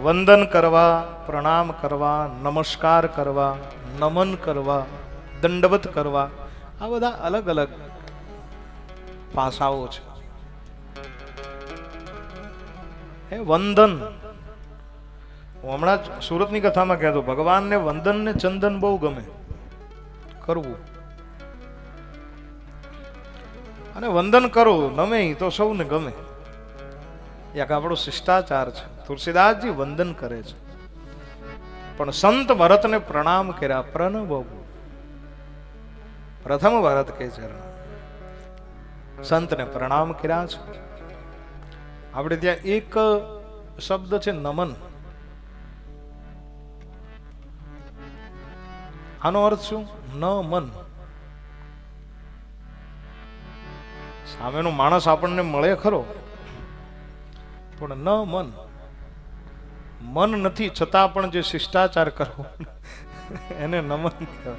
વંદન કરવા, પ્રણામ કરવા, નમસ્કાર કરવા, નમન કરવા, દંડવત કરવા. આ બધા અલગ અલગ પાસાઓ છે. એ વંદન. હું હમણાં સુરતની કથામાં કહેતો, ભગવાનને વંદન ને ચંદન બહુ ગમે. કરવું. અને વંદન કરો, નમે તો સૌને ગમે. એક આપણો શિષ્ટાચાર છે. તુલસીદાસજી વંદન કરે છે. પણ સંત ભરતને પ્રણામ કર્યા પ્રણવ પ્રથમ ભરત કે ચરણ સંતને પ્રણામ કર્યા છે. આપણે ત્યાં એક શબ્દ છે, નમન. આનો અર્થ શું? ન મન. સામેનો માણસ આપણને મળે ખરો, પણ ન મન. મન નથી છતાં પણ જે શિષ્ટાચાર કરવો એને નમન કહેવાય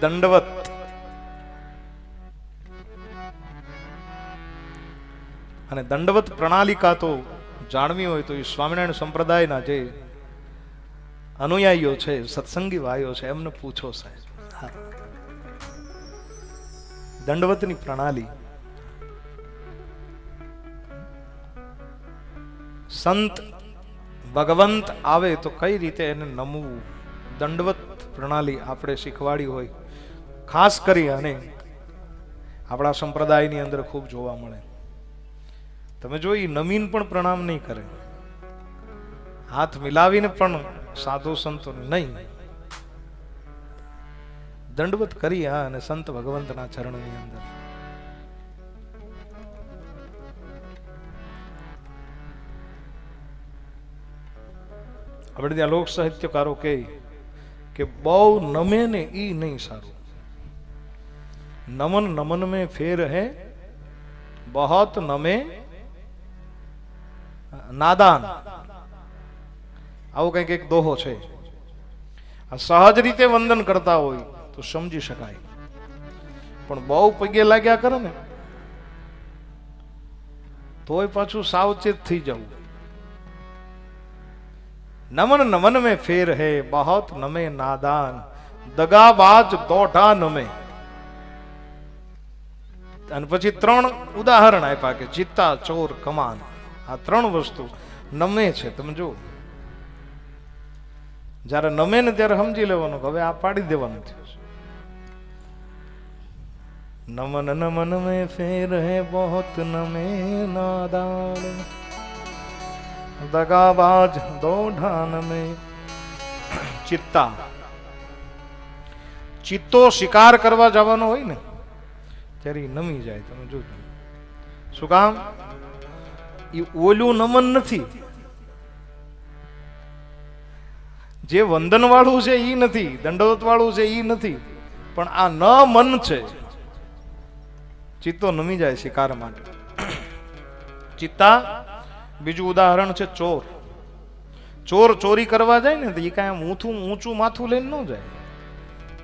દંડવત. અને દંડવત પ્રણાલિકા તો જાણવી હોય તો એ સ્વામિનારાયણ સંપ્રદાયના જે અનુયાયીઓ છે સત્સંગી વાયો છે એમને પૂછો સાહેબ. દંડવતની પ્રણાલી. સંત ભગવંત આવે તો કઈ રીતે એને નમવું? દંડવત પ્રણાલી આપણે શીખવાડી હોય. ખાસ કરી અને આપણા સંપ્રદાયની અંદર ખૂબ જોવા મળે. તમે જો એ નમીન પણ પ્રણામ નહીં કરે. હાથ મિલાવીને પણ સાધુ સંતો નહીં. દંડવત કરી હા અને સંત ભગવંતના ચરણની અંદર. આપણે ત્યાં લોક સાહિત્યકારો કહે કે બહુ નમે ને એ નહીં સારું. નમન નમન મેં ફેર હે, બહોત નમે નાદાન. આવો કંઈક એક દોહો છે. આ સહજ રીતે વંદન કરતા હોય તો સમજી શકાય. પણ બહુ પગે લાગ્યા કરે ને, તોય પાછું સાવચેત થઈ જવું. નમન નમન મેં ફેર હે, બહોત નમે નાદાન, દગાબાજ દોઢા નમે. અને પછી ત્રણ ઉદાહરણ આપ્યા કે ચિત્તા ચોર, કમાન. આ ત્રણ વસ્તુ નમે છે, તમે જો જ્યારે નમે ને ત્યારે સમજી લેવાનું હવે આ પાડી દેવાનું થયું છે. નમન નમન મે ફેર હે, બહોત નમે નાદાન. દગાબાજ દોઢાન में ચિત્તા. ચિત્તો શિકાર કરવા જવાનો હોય ને, ત્યારે નમી જાય, તમે જોજો શું કામ? એ ઓલું નમન નથી. જે વંદન વાળું છે એ નથી દંડવત વાળું છે એ નથી, પણ આ ન મન છે. ચિત્તો નમી જાય શિકાર માટે. ચિત્તા બીજું ઉદાહરણ છે ચોર. ચોર ચોરી કરવા જાય ને તો એ કાંઈ ઊંચું ઊંચું માથું લઈને ન જાય.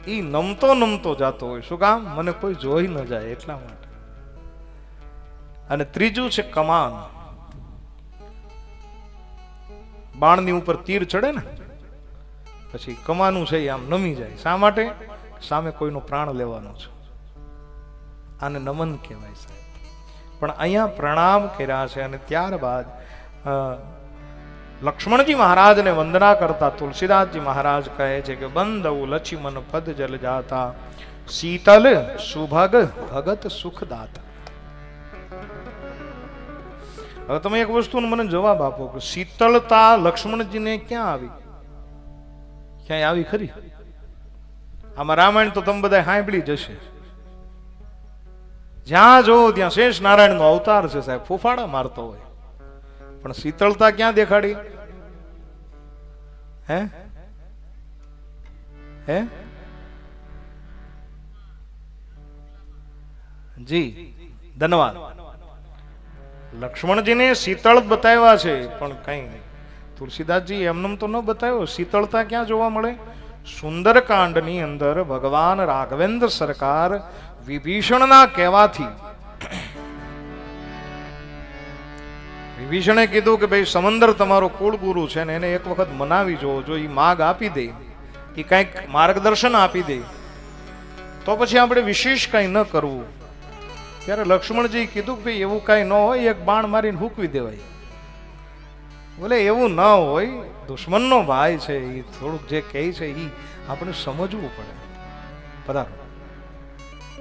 એ નમતો નમતો જાતો હોય. શું કામ? મને કોઈ જોઈ ન જાય એટલા માટે. અને ત્રીજું છે કમાન. બાણની ઉપર તીર ચડે ને, પછી કમાનું છે એ આમ નમી જાય. શા માટે? સામે કોઈનો પ્રાણ લેવાનો છે. આને નમન કહેવાય સાહેબ. પણ અહીંયા પ્રણામ કર્યા છે અને ત્યારબાદ લક્ષ્મણજી મહારાજને વંદના કરતા તુલસીદાસજી મહારાજ કહે છે કે બંધવું લક્ષ્મણ પદ જલ જાતા, શીતલ સુભગ ભગત સુખદાતા. હવે તમે એક વસ્તુનો મને જવાબ આપો કે શીતળતા લક્ષ્મણજીને ક્યાં આવી? ક્યાંય આવી ખરી? આમાં રામાયણ તો તમે બધા સાંભળી જશે જ્યાં જો, ત્યાં શેષ નારાયણ નો અવતાર છે સાહેબ, ફૂફાડા મારતો હોય. પણ શીતળતા ક્યાં દેખાડી? હે? હે? જી, ધન્યવાદ. લક્ષ્મણજીને શીતળ બતાવ્યા છે, પણ કઈ તુલસીદાસજી એમનેમ તો ન બતાવ્યો, શીતળતા ક્યાં જોવા મળે? સુંદરકાંડની અંદર ભગવાન રાઘવેન્દ્ર સરકાર વિભીષણના કહેવાથી. વિભીષણે કીધું કે ભાઈ, સમંદર તમારો કુળગુરુ છે ને એને એક વખત મનાવી જોવો, જો એ માગ આપી દે એ કંઈક માર્ગદર્શન આપી દે, તો પછી આપણે વિશેષ કંઈ ન કરવું. ત્યારે લક્ષ્મણજી કીધું કે ભાઈ, એવું કાંઈ ન હોય, એક બાણ મારીને હૂકવી દેવાય. બોલે એવું ન હોય, દુશ્મનનો ભાઈ છે એ થોડુંક જે કહે છે એ આપણે સમજવું પડે. પધારો.